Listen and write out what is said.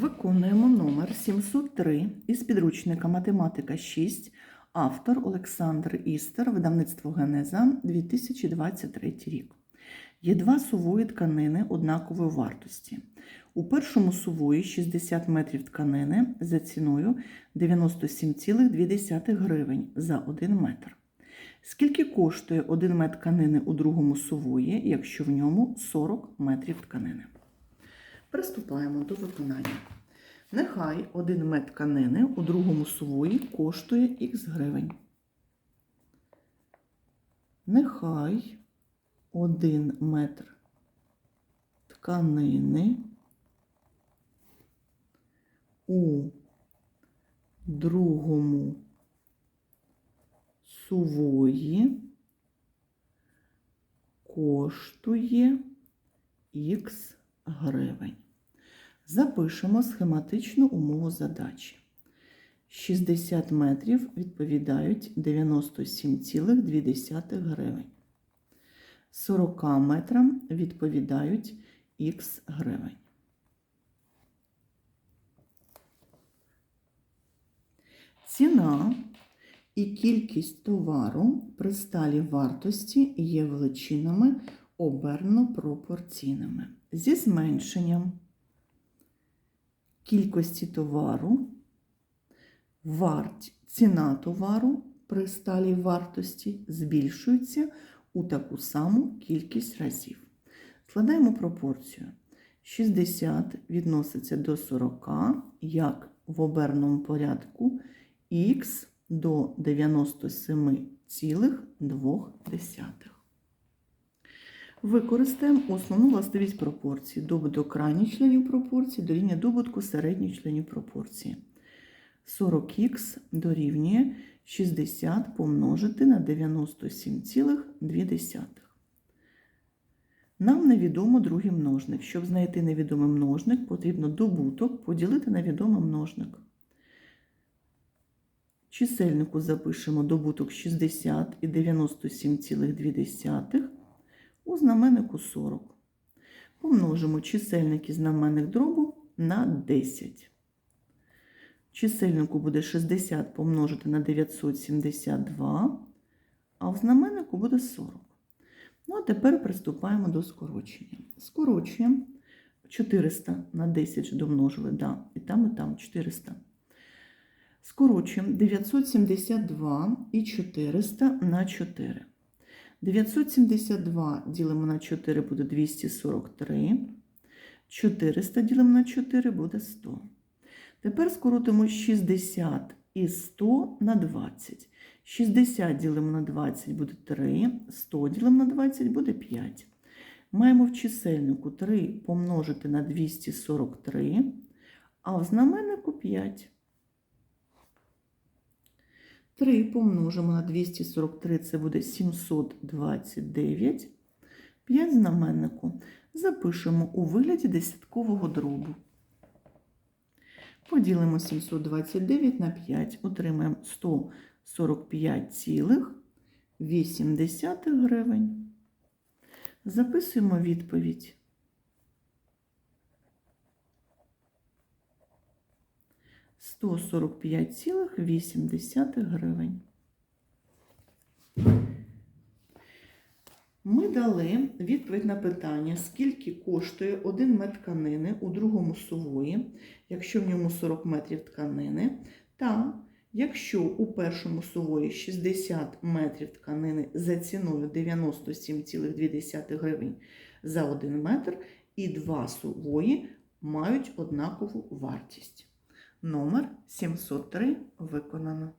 Виконуємо номер 703 із підручника Математика 6, автор Олександр Істер, видавництво Генеза 2023 рік. Є два сувої тканини однакової вартості. У першому сувої 60 метрів тканини за ціною 97,2 гривень за 1 метр. Скільки коштує 1 метр тканини у другому сувої, якщо в ньому 40 метрів тканини? Приступаємо до виконання. Нехай 1 метр тканини у другому сувої коштує х гривень. Нехай 1 метр тканини у другому сувої коштує х гривень. Запишемо схематичну умову задачі. 60 метрів відповідають 97,2 гривень. 40 метрам відповідають х гривень. Ціна і кількість товару при сталі вартості є величинами оберно пропорційними. Зі зменшенням кількості товару, варт, ціна товару при сталій вартості збільшується у таку саму кількість разів. Складаємо пропорцію. 60 відноситься до 40, як в оберному порядку х до 97,2. Використаємо основну властивість пропорції. Добуток крайніх членів пропорції дорівнює добутку середніх членів пропорції. 40х дорівнює 60 помножити на 97,2. Нам невідомо другий множник. Щоб знайти невідомий множник, потрібно добуток поділити на відомий множник. Чисельнику запишемо добуток 60 і 97,2 у знаменнику 40. Помножимо чисельник і знаменник дробу на 10. Чисельнику буде 60 помножити на 972, а в знаменнику буде 40. Ну, а тепер приступаємо до скорочення. Скорочуємо 400 на 10 ж домножили, да, і там, і там 400. Скорочуємо 972 і 400 на 4. 972 ділимо на 4 буде 243. 400 ділимо на 4 буде 100. Тепер скоротимо 60 і 100 на 20. 60 ділимо на 20 буде 3, 100 ділимо на 20 буде 5. Маємо в чисельнику 3 помножити на 243, а в знаменнику 5. 3 помножимо на 243, це буде 729. 5 знаменнику запишемо у вигляді десяткового дробу. Поділимо 729 на 5, отримаємо 145,8 гривень. Записуємо відповідь. Сто сорок п'ять цілих вісім десятих гривень. Ми дали відповідь на питання, скільки коштує 1 метр тканини у другому сувої, якщо в ньому 40 метрів тканини, та якщо у першому сувої 60 метрів тканини за ціною 97,2 гривень за 1 метр, і два сувої мають однакову вартість. Номер 703 виконано.